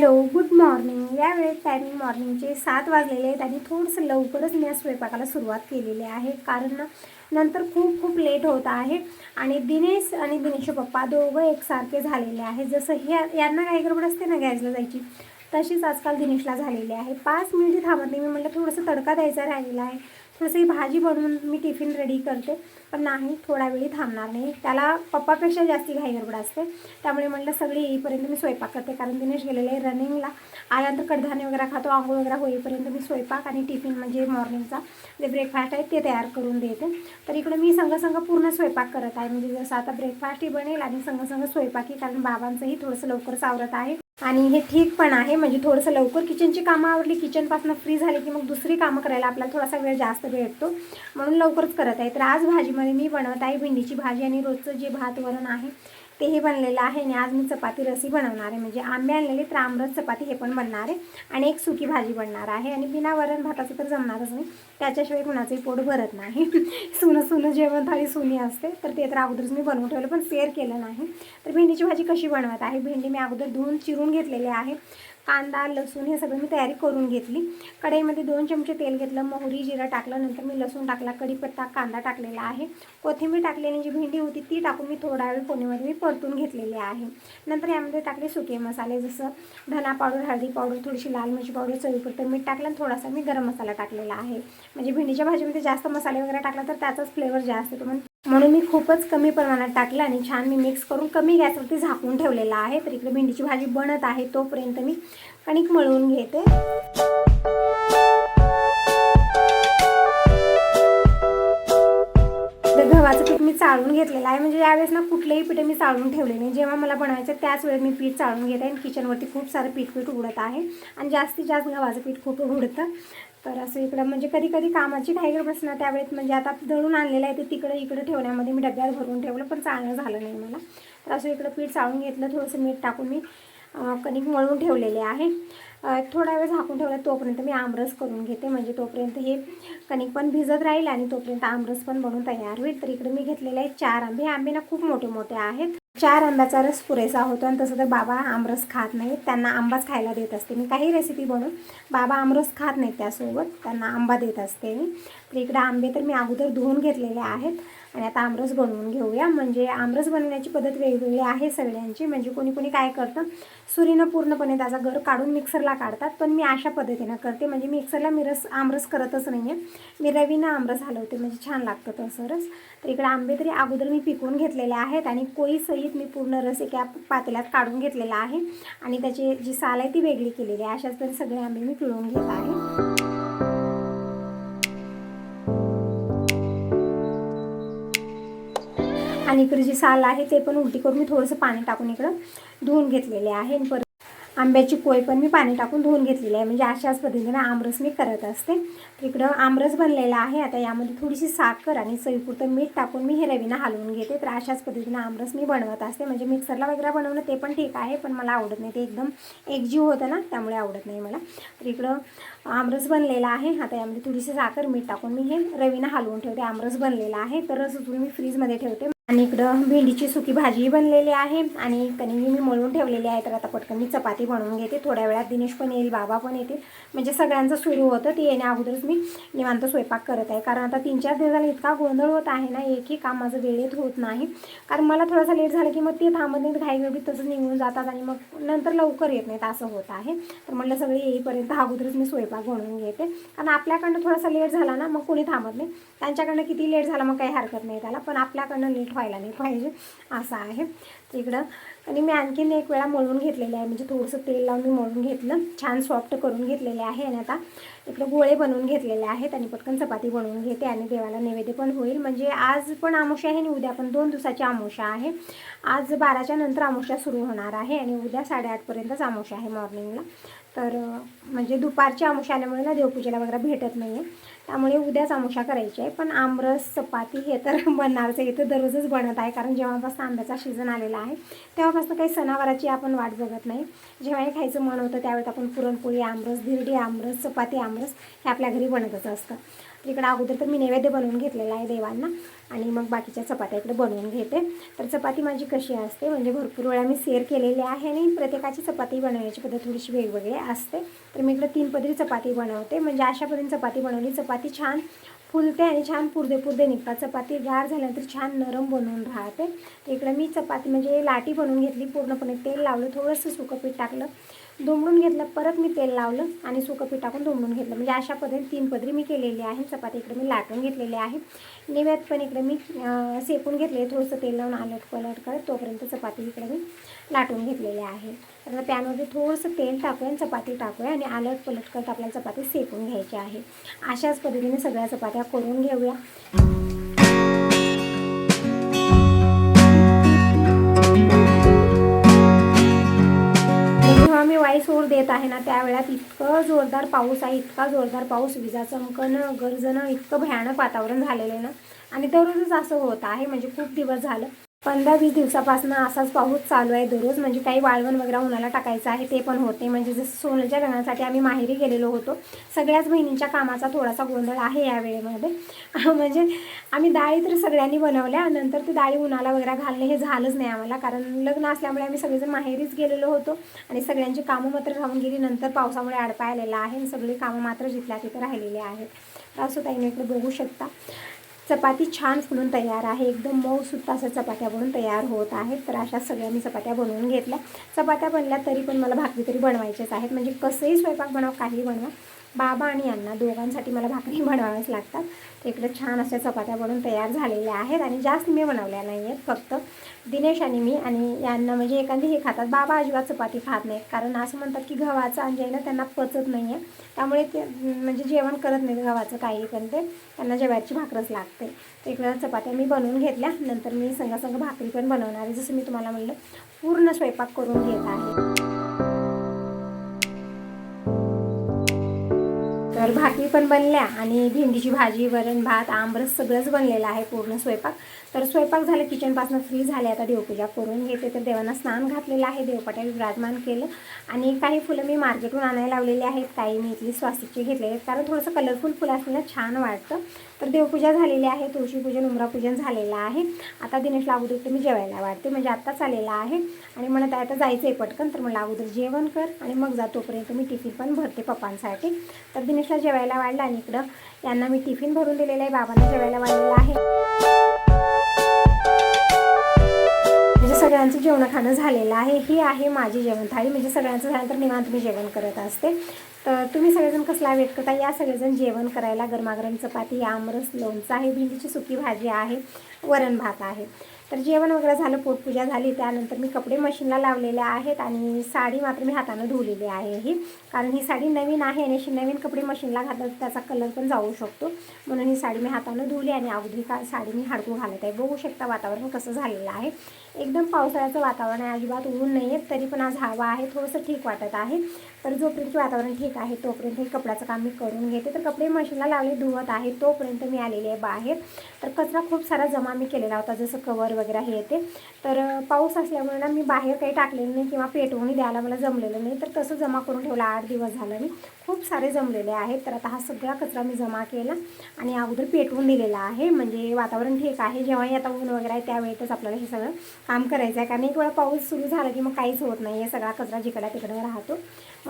देऊ good morning. यावेळेस timing मॉर्निंगचे सात वाजलेले आहेत आणि थोडंसं लवकरच मी या स्वयंपाकाला सुरुवात केलेली आहे. कारण नंतर खूप खूप लेट होत आहे आणि दिनेश आणि दिनेशचे पप्पा दोघं एकसारखे झालेले आहे जसं हे यांना काही गडबड असते ना गॅसला जायची तशीच आजकाल दिनेशला झालेली आहे. पाच मिनिटे थांबत नाही. मी म्हटलं थोडंसं तडका द्यायचा राहिलेला आहे. थोडंसं भाजी बनवून मी टिफिन रेडी करते. पण नाही थोडा वेळी थांबणार नाही. त्याला पप्पापेक्षा जास्ती घाई गडबड असते. त्यामुळे म्हटलं सगळी येईपर्यंत मी स्वयंपाक करते. कारण दिनेश गेलेले आहे रनिंगला आल्यानंतर कडधान्य वगैरे खातो. आंघोळ वगैरे होईपर्यंत मी स्वयंपाक आणि टिफिन म्हणजे मॉर्निंगचा जे ब्रेकफास्ट आहे ते तयार करून देते. तर इकडं मी संघसंघ पूर्ण स्वयंपाक करत आहे. म्हणजे जसं आता ब्रेकफास्टही बनेल आणि संघसंघ स्वयंपाकही कारण बाबांचंही थोडंसं लवकर सावरत आहे. आणि हे ठीक पण आहे. म्हणजे थोडंसं लवकर किचनची कामं आवडली किचनपासून फ्री झाली की मग दुसरी कामं करायला आपल्याला थोडासा वेळ जास्त भेटतो. म्हणून लवकरच करत आहे. तर आज भाजीमध्ये मी बनवत आहे भेंडीची भाजी आणि रोजचं जे भात वरण आहे तेही बनलेलं आहे. आणि आज मी चपाती रसी बनवणार आहे. म्हणजे आंबे आणलेले तर आमरस चपाती हे पण बनणार आहे. आणि एक सुकी भाजी बनणार आहे. आणि बिना वरण भाताचं तर जमणारच नाही. त्याच्याशिवाय कुणाचंही पोट भरत नाही. सुनं सुनं जेवण थाळी सुनी असते. तर ते तर अगोदरच मी बनवून ठेवलं पण शेअर केलं नाही. तर भेंडीची भाजी कशी बनवत आहे? भेंडी मी अगोदर धुवून चिरून घेतलेली आहे. कांदा लसूण हे सगळं मी तयारी करून घेतली. कढईमध्ये दोन चमचे तेल घेतलं मोहरी जिरा टाकलं नंतर मी लसूण टाकला कढीपत्ता कांदा टाकलेला आहे. कोथिंबीर टाकलेली जी भेंडी होती ती टाकून मी थोडा वेळ कोणीमध्ये मी परतून घेतलेली आहे. नंतर यामध्ये टाकले सुके मसाले जसं धना पावडर हळदी पावडर थोडीशी लाल मिरची पावडर चवीपुरतं मीठ टाकलं आणि थोडासा मी गरम मसाला टाकलेला आहे. म्हणजे भेंडीच्या भाजीमध्ये जास्त मसाले वगैरे टाकला तर त्याचाच फ्लेवर जास्त येतो. म्हणून म्हणून मी खूपच कमी प्रमाणात टाकलं आणि छान मी मिक्स करून कमी गॅसवरती झाकून ठेवलेला आहे. तर इकडे भेंडीची भाजी बनत आहे तोपर्यंत मी कणिक मळवून घेते. चाळून घेतलेलं आहे. म्हणजे यावेळेस ना कुठलेही पीठ मी चाळून ठेवले नाही. जेव्हा मला बनवायचं त्याच वेळेस मी पीठ चाळून घेते आणि किचनवरती खूप सारं पीठ पीठ उडत आहे. आणि जास्तीत जास्त गव्हाचं पीठ खूप उडतं. तर असं इकडं म्हणजे कधी कधी कामाची घाई गडबड ना त्यावेळेस म्हणजे आता दळून आणलेलं आहे ते तिकडं इकडं ठेवण्यामध्ये मी डब्यात भरून ठेवलं पण चालणं झालं नाही मला. तर असं इकडं पीठ चाळून घेतलं थोडंसं मीठ टाकून मी कणिक मळून ठेवलेले आहे. थोडा वेळ झाकून ठेवला तोपर्यंत मी आमरस करून घेते. म्हणजे तोपर्यंत हे कणिक पण भिजत राहील आणि तोपर्यंत आमरस पण बनवून तयार होईल. तर इकडे मी घेतलेले आहे चार आंबे. आंबे ना खूप मोठे मोठे आहेत. चार आंब्याचा रस पुरेसा होतो आणि तसं तर बाबा आमरस खात नाहीत. त्यांना आंबाच खायला देत असते. मी काही रेसिपी बनवून बाबा आमरस खात नाहीत त्यासोबत. त्यांना आंबा देत असते मी. तर इकडे आंबे तर मी अगोदर धुवून घेतलेले आहेत. आणि आता आमरस बनवून घेऊया. म्हणजे आमरस बनवण्याची पद्धत वेगवेगळी आहे सगळ्यांची. म्हणजे कोणी कोणी काय करतं सुरीनं पूर्णपणे त्याचा गर काढून मिक्सरला काढतात. पण मी अशा पद्धतीनं करते. म्हणजे मिक्सरला मी रस आमरस करतच नाही आहे मी रवीनं आमरस हलवते. म्हणजे छान लागतं तसं रस. तर इकडे आंबे तरी अगोदर मी पिकवून घेतलेले आहेत आणि कोळीसहित मी पूर्ण रस एका पातेल्यात काढून घेतलेला आहे. आणि त्याची जी साल आहे ती वेगळी केलेली आहे. अशाच तरी सगळे आंबे मी पिळून घेत आहे. आणि इकडे जी साल आहे ते पण उलटी करून मी थोडंसं पाणी टाकून इकडं धुवून घेतलेले आहे. आणि परत आंब्याची पोय पण मी पाणी टाकून धुवून घेतलेली आहे. म्हणजे अशाच पद्धतीने आमरस मी करत असते. तर इकडं आमरस बनलेला आहे. आता यामध्ये थोडीशी साखर आणि चवीपुरतं मीठ टाकून मी हे रवीनं हलवून घेते. तर अशाच पद्धतीने आमरस मी बनवत असते. म्हणजे मिक्सरला वगैरे बनवणं ते पण ठीक आहे. पण मला आवडत नाही. ते एकदम एकजीव होतं ना त्यामुळे आवडत नाही मला. तर इकडं आमरस बनलेला आहे. आता यामध्ये थोडीशी साखर मीठ टाकून मी हे रवीनं हलवून ठेवते. आमरस बनलेला आहे. तर रस उचलून मी फ्रीजमध्ये ठेवते. आणि इकडं भेंडीची सुकी भाजी बनलेली आहे आणि कणिंगी मी मळून ठेवलेली आहे तर आता पटकन मी चपाती बनवून घेते. थोड्या वेळात दिनेश पण येईल बाबा पण येतील. म्हणजे सगळ्यांचं सुरू होतं ते येण्या अगोदरच मी निवांत स्वयंपाक करत आहे. कारण आता तीन चार दिवसाला इतका गोंधळ होत आहे ना एकही काम माझं वेळेत होत नाही. कारण मला थोडासा लेट झालं की मग ते थांबत नाहीत घाई गडबडीत तसंच निघून जातात आणि मग नंतर लवकर येत नाहीत असं होत आहे. तर म्हटलं सगळे येईपर्यंत अगोदरच मी स्वयंपाक बनवून घेते. कारण आपल्याकडनं थोडासा लेट झाला ना मग कोणी थांबत नाही. त्यांच्याकडनं किती लेट झाला मग काही हरकत नाही त्याला. पण आपल्याकडनं लेट व्हायला नाही पाहिजे असं आहे. तिकडं आणि मी आणखीन एक वेळा मळून घेतलेलं आहे. म्हणजे थोडंसं तेल लावून मी मळून घेतलं. छान सॉफ्ट करून घेतलेले आहे आणि आता इकडं गोळे बनवून घेतलेले आहेत आणि पटकन चपाती बनवून घेते आणि देवाला नैवेद्य पण होईल. म्हणजे आज पण आमोशा आहे आणि उद्या पण दोन दिवसाची आमोशा आहे. आज बाराच्या नंतर आमोशा सुरू होणार आहे आणि उद्या साडेआठपर्यंतच आमोशा आहे मॉर्निंगला. तर म्हणजे दुपारची आमोशा आल्यामुळे ना देवपूजेला वगैरे भेटत नाही आहे त्यामुळे उद्याच आमोशा करायची आहे. पण आमरस चपाती हे तर बनणारच आहे. इथं दररोजच बनत आहे. कारण जेव्हापासून आंब्याचा सीझन आलेला आहे तेव्हापासून काही सणावाराची आपण वाट बघत नाही. जेव्हाही खायचं मन होतं त्यावेळेस आपण पुरणपोळी आमरस धिरडी आमरस चपाती आमरस हे आपल्या घरी बनतच असतं. तर इकडं अगोदर तर मी नैवेद्य बनवून घेतलेला आहे देवांना आणि मग बाकीच्या चपात्या इकडे बनवून घेते. तर चपाती माझी कशी असते म्हणजे भरपूर वेळा मी सेर केलेली आहे आणि प्रत्येकाची चपाती बनवण्याची पद्धत थोडीशी वेगवेगळी असते. तर मी इकडे तीन पदरी चपाती बनवते म्हणजे अशा पद्धतीने चपाती बनवली. चपाती छान फुलते आणि छान पुरदे पुरदे निघतात. चपाती गार झाल्यानंतर छान नरम बनवून राहते. तर इकडं मी चपाती म्हणजे लाटी बनवून घेतली पूर्णपणे तेल लावलं थोडंसं सुकं पीठ टाकलं दुमडून घेतलं परत मी तेल लावलं आणि सुकं पीठ टाकून दुमडून घेतलं. म्हणजे अशा पद्धतीने तीन पदरी मी केलेली आहे. चपाती इकडे मी लाटून घेतलेली आहे. निव्यात पण इकडे मी सेकून घेतले थोडंसं तेल लावून आलट पलट करत तोपर्यंत चपाती इकडे मी लाटून घेतलेले आहे. तर पॅनमध्ये थोडंसं तेल टाकूया चपाती टाकूया आणि आलट पलट करत आपल्याला चपाती सेकून घ्यायची आहे. अशाच पद्धतीने सगळ्या चपात्या करून घेऊया. जेव्हा मी वाईस ओढ देत आहे ना त्यावेळात इतकं जोरदार पाऊस आहे इतका जोरदार पाऊस विजा चमकणं गरजणं इतकं भयानक वातावरण झालेलं आहे ना. आणि दररोजच असं होत आहे म्हणजे खूप दिवस झालं. पंधरा वीस दिवसापासून असाच पाऊस चालू आहे दररोज. म्हणजे काही वाळवण वगैरे उन्हाला टाकायचं आहे ते पण होते. म्हणजे जसं सोनलच्या लग्नासाठी आम्ही माहेरी गेलेलो होतो. सगळ्याच बहिणींच्या कामाचा थोडासा गोंधळ आहे या वेळेमध्ये. म्हणजे आम्ही डाळी तर सगळ्यांनी बनवल्या. नंतर ती डाळी उन्हाला वगैरे घालणे हे झालंच नाही आम्हाला. कारण लग्न असल्यामुळे आम्ही सगळेजण माहेरीच गेलेलो होतो. आणि सगळ्यांची कामं मात्र राहून गेली. नंतर पावसामुळे अडपायलेला आहे. आणि सगळी कामं मात्र जिथल्या तिथं राहिलेली आहेत. असं ताईने इकडे बघू शकता. चपाती छान फुलून तयार आहे. एकदम मऊ सुद्धा अशा चपात्या बनून तयार होत आहेत. तर अशा सगळ्या मी चपात्या बनवून घेतल्या. चपात्या बनल्या तरी पण मला भाकरी तरी बनवायच्याच आहेत. म्हणजे कसंही स्वयंपाक बनवा काही बनवा. बाबा आणि यांना दोघांसाठी मला भाकरी बनवाव्याच लागतात. तर इकडे छान अशा चपात्या बनवून तयार झालेल्या आहेत आणि जास्त मी बनवल्या नाही आहेत फक्त दिनेश आणि मी आणि यांना म्हणजे एखादी हे खातात. बाबा अजिबात चपाती खात नाहीत कारण असं म्हणतात की गव्हाचं अंजाईनं त्यांना पचत नाही आहे त्यामुळे ते म्हणजे जेवण करत नाहीत गव्हाचं काही पण ते. त्यांना जेवायची भाकरच लागते. तर इकडं चपात्या मी बनवून घेतल्या. नंतर मी संघासंघ भाकरी पण बनवणार आहे जसं मी तुम्हाला म्हणलं. पूर्ण स्वयंपाक करून घेत आहे. तर भाकरी पण बनल्या आणि भेंडीची भाजी वरण भात आमरस सगळंच बनलेलं आहे पूर्ण स्वयंपाक. तर स्वयंपाक झालं किचनपासून फ्री झाले आता देवपूजा करून घेते. तर देवांना स्नान घातलेलं आहे देवपाट्या विराजमान केलं. आणि काही फुलं मी मार्केटहून आणायला लावलेली आहेत काही मी इथली स्वास्तिकची घेतलेली आहेत. कारण थोडंसं कलरफुल फुलं असलेलं छान वाटतं. तर देवपूजा झालेली आहे तुळशीपूजन उमरापूजन झालेलं आहे. आता दिनेशला अगोदर तर मी जेवायला वाटते म्हणजे आत्ताच आलेला आहे. आणि म्हणत आहे आता जायचं आहे पटकन. तर मला अगोदर जेवण कर. आणि मग जा तोपर्यंत मी टिफिन पण भरते पप्पांसाठी. तर दिनेश दिनेशला जेवायला वाढलं आणि इकडं यांना मी टिफिन भरून दिलेलं आहे. बाबांना जेवायला वाढलेलं आहे. म्हणजे सगळ्यांचं जेवण खाणं झालेलं आहे. ही आहे माझी जेवण थाळी म्हणजे सगळ्यांचं झाल्यानंतर निवांत मी जेवण करत असते. तर तुम्ही सगळेजण कसला वेट करता? या सगळेजण जेवण करायला गरमागरम चपाती आमरस लोणचं आहे. भेंडीची सुकी भाजी आहे. वरण भात आहे. तर जेवण वगैरे झालं पोटपूजा झाली. त्यानंतर मी कपडे मशीनला लावलेले आहेत आणि साडी मात्र मी हातानं धुवलेली आहे ही. कारण ही साडी नवीन आहे आणि अशी नवीन कपडे मशीनला घातलं त्याचा कलर पण जाऊ शकतो. म्हणून ही साडी मी हातानं धुवली आणि अगदी का साडी मी हाडकू घालत आहे. बघू शकता वातावरण कसं झालेलं आहे. एकदम पावसाळ्याचं वातावरण आहे. अजिबात ऊन नाही आहे तरी पण आज हवा आहे. थोडंसं ठीक वाटत आहे. तर जोपर्यंत वातावरण ठीक आहे तोपर्यंत हे कपड्याचं काम मी करून घेते. तर कपडे मशीनला लावले धुवत आहे तोपर्यंत मी आलेली आहे बाहेर. तर कचरा खूप सारा जमा मी केलेला होता जसं कवर वगैरे हे येते तर पाऊस असल्यामुळे ना मी बाहेर काही टाकलेलं नाही किंवा पेटवून द्यायला मला जमलेलं नाही. तर तसं जमा करून ठेवलं आठ दिवस झालं मी. खूप सारे जमलेले आहेत. तर आता हा सगळा कचरा मी जमा केला आणि अगोदर पेटवून दिलेला आहे. म्हणजे वातावरण ठीक आहे जेव्हाही आता ऊन वगैरे आहे त्यावेळेतच आपल्याला हे सगळं काम करायचं आहे. कारण एक वेळा पाऊस सुरू झाला की मग काहीच होत नाही. आहे सगळा कचरा जिकडा तिकडं राहतो.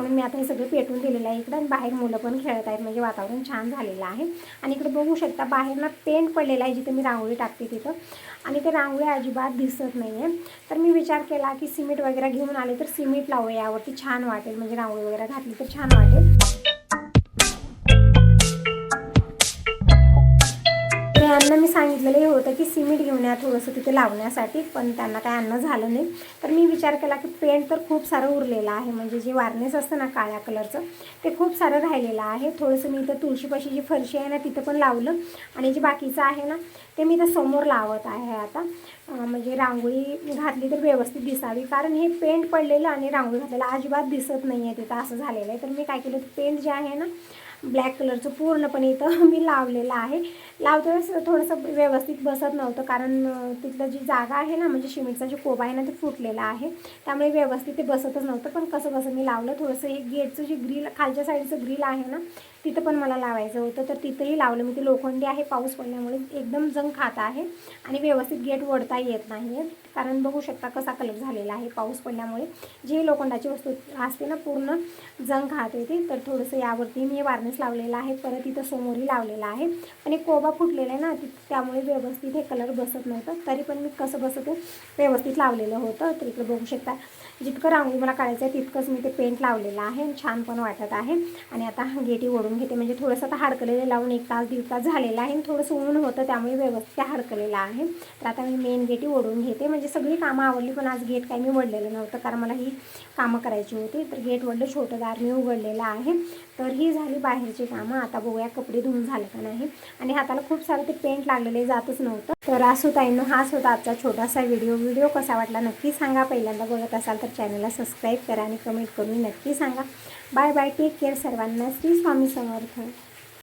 म्हणून मी आता हे सगळं पेटून दिलेलं आहे इकडं. आणि बाहेर मुलं पण खेळत आहेत. म्हणजे वातावरण छान झालेलं आहे. आणि इकडे बघू शकता बाहेर ना पेंट पडलेला आहे जिथे मी रांगोळी टाकते तिथं. आणि ते रांगोळी अजिबात दिसत नाही आहे तर मी विचार केला की सिमेंट वगैरे घेऊन आले तर सिमेंट लावूया यावरती छान वाटेल. म्हणजे रांगोळी वगैरे घातली तर छान वाटेल. त्यांना मी सांगितलेलं हे होतं की सिमेंट घेऊन या थोडंसं तिथे लावण्यासाठी पण त्यांना काय आणणं झालं नाही. तर मी विचार केला की पेंट तर खूप सारं उरलेलं आहे म्हणजे जे वारनेस असतं ना काळ्या कलरचं ते खूप सारं राहिलेलं आहे. थोडंसं मी इथं तुळशीपाशी जी फरशी आहे ना तिथं पण लावलं. आणि जे बाकीचं आहे ना ते मी इथं समोर लावत आहे आता. म्हणजे रांगोळी घातली तर व्यवस्थित दिसावी कारण हे पेंट पडलेलं आणि रांगोळी घातलेलं अजिबात दिसत नाही आहे तिथं असं झालेलं आहे. तर मी काय केलं पेंट जे आहे ना ब्लॅक कलरचं पूर्णपणे इथं मी लावलेलं आहे. लावते वेळेस थोडंसं व्यवस्थित बसत नव्हतं कारण तिथलं जी जागा आहे ना म्हणजे शिमेंटचा जे कोबा आहे ना ते फुटलेला आहे. त्यामुळे व्यवस्थित ते बसतच नव्हतं. पण कसं कसं मी लावलं थोडंसं एक गेटचं जे ग्रिल खालच्या साईडचं ग्रिल आहे ना तिथं पण मला लावायचं होतं. तर तिथंही लावलं. मी ते लोखंडी आहे पाऊस पडल्यामुळे एकदम जंग खात आहे आणि व्यवस्थित गेट वडता येत नाही आहे कारण बघू शकता कसा कलर झालेला आहे पाऊस पडल्यामुळे. जी लोखंडाची वस्तू असते ना पूर्ण जंग खात येते. तर थोडंसं यावरती मी वार्निश लावलेला आहे. परत इथं समोरही लावलेला आहे. आणि कोबा फुटलेला आहे ना ति त्यामुळे व्यवस्थित हे कलर बसत नव्हतं. तरी पण मी कसं बसत व्यवस्थित लावलेलं होतं. तर इकडे बघू शकता जितकं रांगोळी मला काढायचं आहे तितकंच मी ते पेंट लावलेलं आहे. आणि छान पण वाटत आहे. आणि आता गेटी ओढून घेते. म्हणजे थोडंसं आता हाडकलेलं लावून एक तास दीड तास झालेला आहे आणि थोडंसं ऊन होतं त्यामुळे व्यवस्थित ते हाडकलेलं आहे. तर आता मी मेन गेटी ओढून घेते. म्हणजे सगळी कामं आवडली पण आज गेट काही मी वडलेलं नव्हतं कारण मला ही कामं करायची होती. तर गेट वडलं छोटं दार मी उघडलेलं आहे. तर ही झाली बाहेरची कामं. आता बघूया कपडे धुवून झाले का नाही. आणि हाताला खूप सारं ते पेंट लागलेले जातच नव्हतं. तर असू ताईनो हाच होता आजचा छोटासा व्हिडिओ व्हिडिओ कसा वाटला नक्की सांगा. पहिल्यांदा बघत असाल तर चॅनलला सबस्क्राईब करा आणि कमेंट करून नक्की सांगा. बाय बाय टेक केअर सर्वांना श्री स्वामी समर्थ.